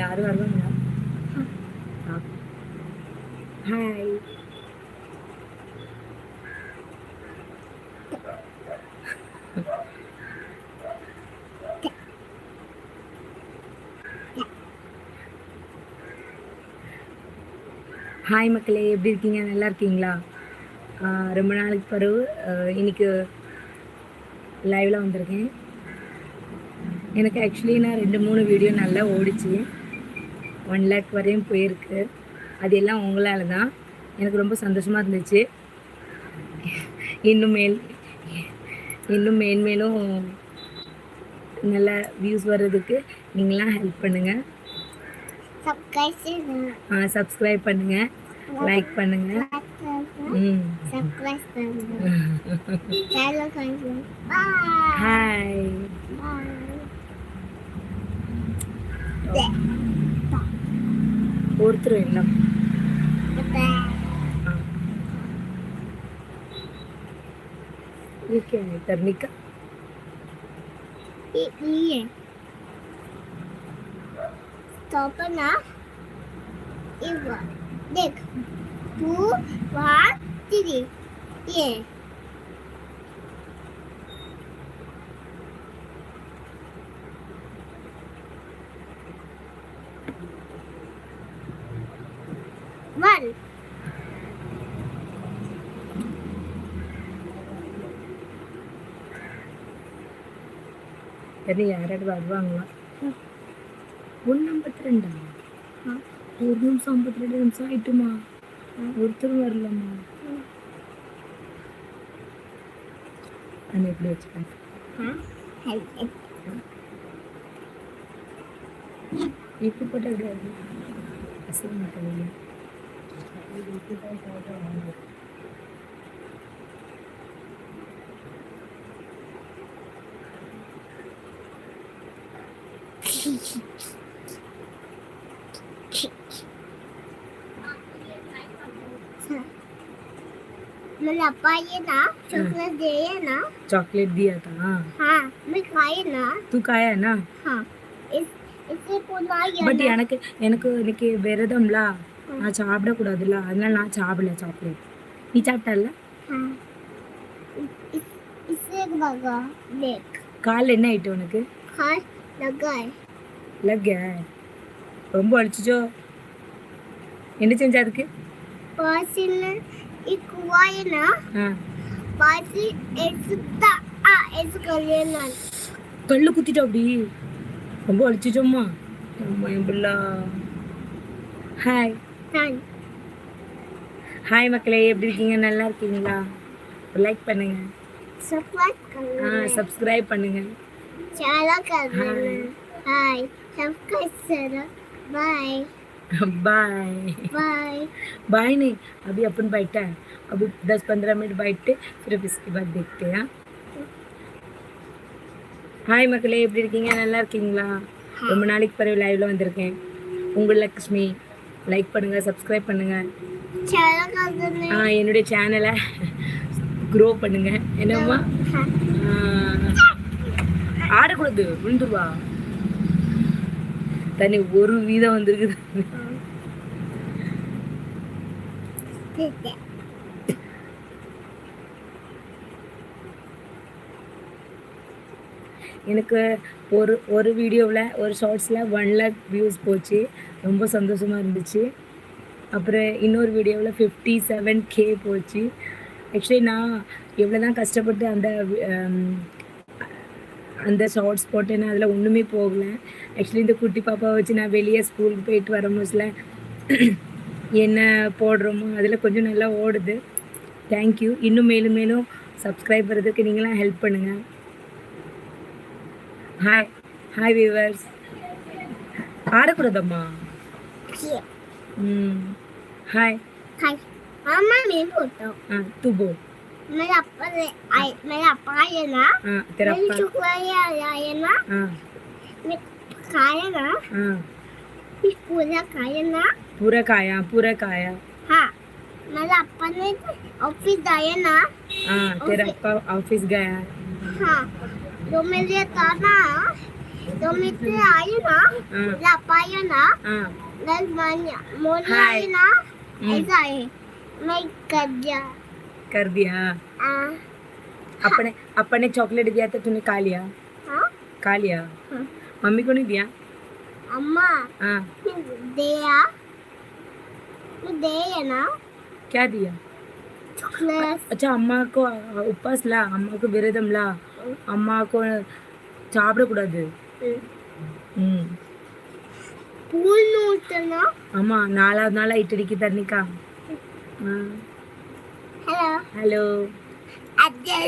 யாரும் வருவாங்களா hi hi மக்களே எப்படி இருக்கீங்க? நல்லா இருக்கீங்களா? ரொம்ப நாளைக்கு பிறகு இன்னைக்கு லைவில் வந்திருக்கேன். எனக்கு ஆக்சுவலி நான் ரெண்டு மூணு வீடியோ நல்லா ஓடிச்சு. ஒன் லேக் வரையும் போயிருக்கு. அது எல்லாம் உங்களால தான். எனக்கு ரொம்ப சந்தோஷமாக இருந்துச்சு. இன்னும் மேல் இன்னும் மேன்மேலும் நல்ல வியூஸ் வர்றதுக்கு நீங்களாம் ஹெல்ப் பண்ணுங்கள் பண்ணுங்க சப்ஸ்கிரைப் பண்ணுங்கள் லைக் பண்ணுங்கள் ம். சப்ஸ்கிரைப் பண்ணுங்க. ஹாய் பாய் ஒருத்தர் இல்லை பாய் ஓகே தர்ணிகா ये स्टॉप ना एक बार देख टू वन थ्री ये என்ன யாராவது வருவாங்களா? ஒன்று ஐம்பத்தி ரெண்டா ஒரு நிமிஷம் ஐம்பத்தி ரெண்டு நிமிஷம் ஆயிட்டுமா? ஒருத்தரும் வரலம்மா. நான் எப்படி வச்சுப்பேன் இப்படி போட்டால் கிடையாது அசைய மாட்டேங்க मला पाहिजे ना चॉकलेट दे ना चॉकलेट दिया था हाँ मैं खाए ना तू खाया ना हाँ इस इसे पुनः பட் எனக்கு எனக்கு இன்னைக்கு விரதம்ல நான் சாப்பிடக்கூடாதுல்ல அதனால நான் சாப்பிடல சாக்லேட் நீ சாப்பிட்டல்ல हाँ इस- इस- इसे लगा देख காலில் என்ன ஆயிட்டு உனக்கு खा लगा இல்லைங்க ரொம்ப அழிச்சிச்சோ என்ன செஞ்சா அதுக்கு? வாசில இக்குவாயனா வாசி எசுத்தா ஆ எசு கல்யாணம் கல்லு குத்திட்டோம் அப்படி. ரொம்ப அழிச்சிச்சோம்மா அம்மா என் பிள்ளா. ஹாய் ஹாய் ஹாய் மக்களே எப்படி இருக்கீங்க? நல்லா இருக்கீங்களா? லைக் பண்ணுங்க. சப்ஸ்கிரைப் பண்ணுங்க. ஆ சப்ஸ்கிரைப் பண்ணுங்க சேனல் कर लेना हाय सब्सक्राइब करना बाय बाय बाय बाय नहीं अभी अपन बैठा है अभी दस पंद्रह मिनट बैठते फिर इसके बाद देखते हैं ஹாய் மக்களே எப்படி இருக்கீங்க நல்லா இருக்கீங்களா ரொம்ப நாளைக்கு பிறகு லைவ்ல வந்திருக்கேன் உங்கள் லக்ஷ்மி லைக் பண்ணுங்க சப்ஸ்கிரைப் பண்ணுங்க चैनल कर देना ஆ, என்னுடைய சேனலை க்ரோ பண்ணுங்க என்னம்மா हाँ ஆ, ஆடக்கூடாது விழுந்துருவா தண்ணி ஒரு வீதம் வந்திருக்கு எனக்கு ஒரு ஒரு வீடியோவில் ஒரு ஷார்ட்ஸில் ஒன் லேக் வியூஸ் போச்சு. ரொம்ப சந்தோஷமாக இருந்துச்சு. அப்புறம் இன்னொரு வீடியோவில் ஃபிஃப்டி செவன் கே போச்சு. ஆக்சுவலி நான் எவ்வளோ தான் கஷ்டப்பட்டு அந்த அந்த ஷார்ட்ஸ் போட்டேன் அதில் ஒன்றுமே போகல. ஆக்சுவலி இந்த குட்டி பாப்பாவை வச்சு நான் வெளியே ஸ்கூலுக்கு போயிட்டு வர மோஸ்டில் என்ன போடுறோமோ அதில் கொஞ்சம் நல்லா ஓடுது. தேங்க்யூ இன்னும் மேலும் மேலும் சப்ஸ்கிரைப் பண்ணுறதுக்கு நீங்களாம் ஹெல்ப் பண்ணுங்கள் ஹாய் ஹாய் வியூவர்ஸ் ஆடக்கூடாதம்மா. ம். ஹாய் ஹாய் ஆ தூ போ मेरा अप्पा आए मेरा अप्पा आए ना हाँ तेरा अप्पा चुकला ये आए ना हाँ। मैं खाया ना हाँ। फिर पूरा खाया ना। पूरा खाया पूरा खाया। हाँ मेरा अप्पा ने तो ऑफ़िस आया ना। हाँ तेरा अप्पा ऑफ़िस गया। हाँ तो मैं ये था ना तो मैं तो आई ना हाँ। मेरा अप्पा आया ना हाँ। दस मानिया मोना ना हम्म। ऐसा है मैं कर दिया कर दिया आ, अपने अपने चॉकलेट दिया था तूने खा लिया हाँ खा लिया हाँ। मम्मी को नहीं दिया अम्मा हाँ दिया मैं दे है ना क्या दिया चॉकलेट अच्छा अम्मा को உப்பாஸ் லா அம்மாவுக்கு விரதம் லா அம்மாவுக்கு சாப்பிடக்கூடாது ம் फूल नोटना ஆமா நாலாவது நாள் ஐட்டடிக்கு தண்ணிக்கா हेलो ஹலோ अजय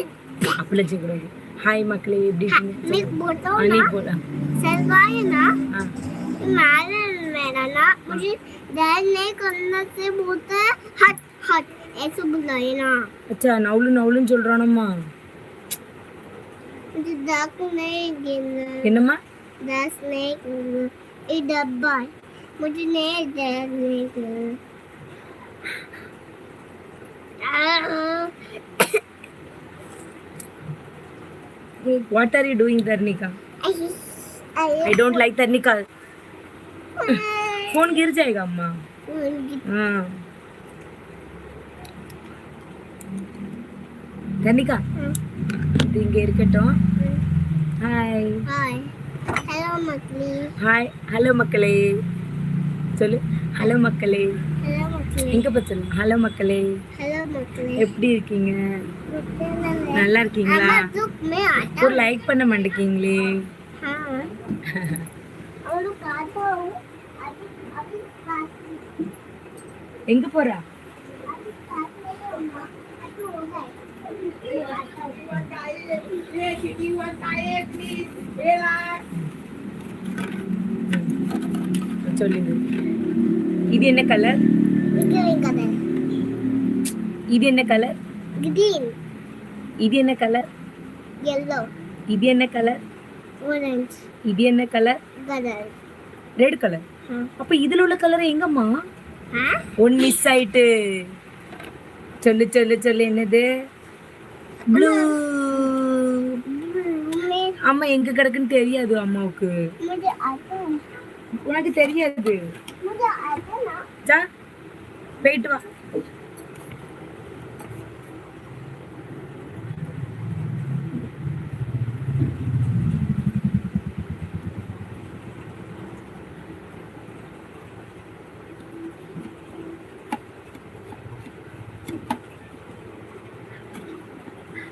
அப்படிலாம் செய்யக்கூடாது ஹாய் மக்களே எப்படி मैं இருக்கீங்க बोलता ஆ, हूँ நீ ना போடா सलवा है ना ஆ मारे मेरा ना मुझे डैड नहीं करना से बोलता है हट हट ऐसे बुलाए ना அச்சா நவுலு நவுலுன்னு சொல்றானம்மா मुझे दाग नहीं गिरना என்னம்மா दस नहीं गिरना ये डब्बा है मुझे नहीं दाग नहीं गिरना what are you doing Tharnika I don't like Tharnika phone गिर जाएगा अम्मा हाँ தர்னிகா இது இங்க இருக்கட்டும் hi hi hello मकली hi hello மக்களே சொல்லு ஹலோ மக்களே हेलो मकली எங்க பா சொல்லு ஹலோ மக்களே हेलो मकली எப்படி இருக்கீங்க? நல்லா இருக்கீங்களா? ஒரு லைக் பண்ண மாட்டேங்களே எங்க போறா? சொல்லுங்க. இது என்ன கலர் கலர் இது என்ன கலர் கிரீன் இது என்ன கலர் எல்லோ இது என்ன கலர் ஆரஞ்சு இது என்ன கலர் கலர் ரெட் கலர் அப்ப இதுல உள்ள கலர் எங்கம்மா? ஒன் மிஸ் ஆயிட்டு. சொல்லு சொல்லு சொல்லு என்னது? ப்ளூ அம்மா எங்க கிடக்குன்னு தெரியாது அம்மாவுக்கு. உனக்கு தெரியாது. போயிட்டு வா.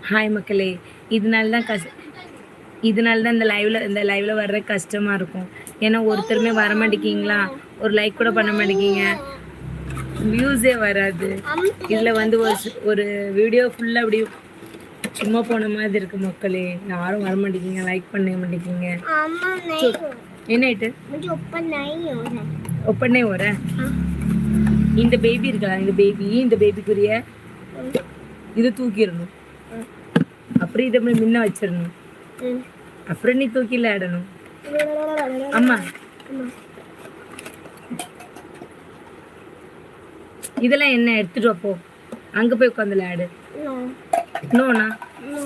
ஹாய் மக்களே இதனால தான் கஷ் இதனால தான் இந்த லைவில் இந்த லைவில் வர்ற கஷ்டமாக இருக்கும். ஏன்னா ஒருத்தருமே வர மாட்டேங்கிங்களா? ஒரு லைக் கூட பண்ண மாட்டேங்கிங்க. வியூஸே வராது. இதில் வந்து ஒரு ஒரு வீடியோ ஃபுல்லாக அப்படி சும்மா போன மாதிரி இருக்கு மக்களே. யாரும் வர மாட்டேங்கிங்க லைக் பண்ண மாட்டேங்கிங்க. என்னாயிட்டு ஒப்பனே வர இந்த பேபி இருக்கலாம் இந்த பேபி இந்த பேபிக்குரிய இது தூக்கிடணும். அப்புறம் இதை இப்படி முன்ன வச்சிடணும் அப்புறம் நீ தூக்கி விளையாடணும் அம்மா இதெல்லாம் என்ன எடுத்துட்டு வா போ அங்க போய் உட்காந்து விளையாடு नो நோனா नो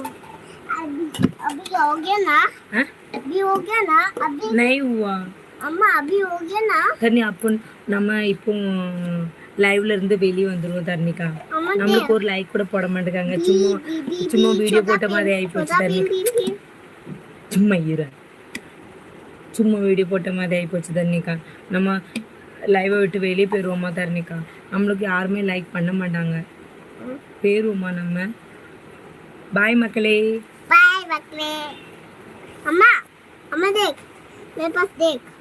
अभी अभी हो गया ना ஆ अभी हो गया ना अभी நை हुआ अम्मा अभी हो गया ना தர்ணி அப்போ நம்ம இப்போ லைவ்ல இருந்து வெளியே வந்துருவோம் தர்ணிகா अम्मा நம்மளுக்கு ஒரு லைக் கூட போட மாட்டேங்காங்க சும்மா சும்மா வீடியோ போட்ட மாதிரி ஆகி போச்சு छोटा தர்ணி भीम भीम भीम சும்மா இரு சும்மா வீடியோ போட்ட மாதிரி ஆகி போச்சு தர்ணிகா நம்ம லைவை விட்டு வெளியே போயிடுவோமா தர்ணிகா நம்மளுக்கு யாருமே லைக் பண்ண மாட்டாங்க போயிடுவோமா நம்ம பாய் மக்களே बाय बकले अम्मा अम्मा देख मेरे पास देख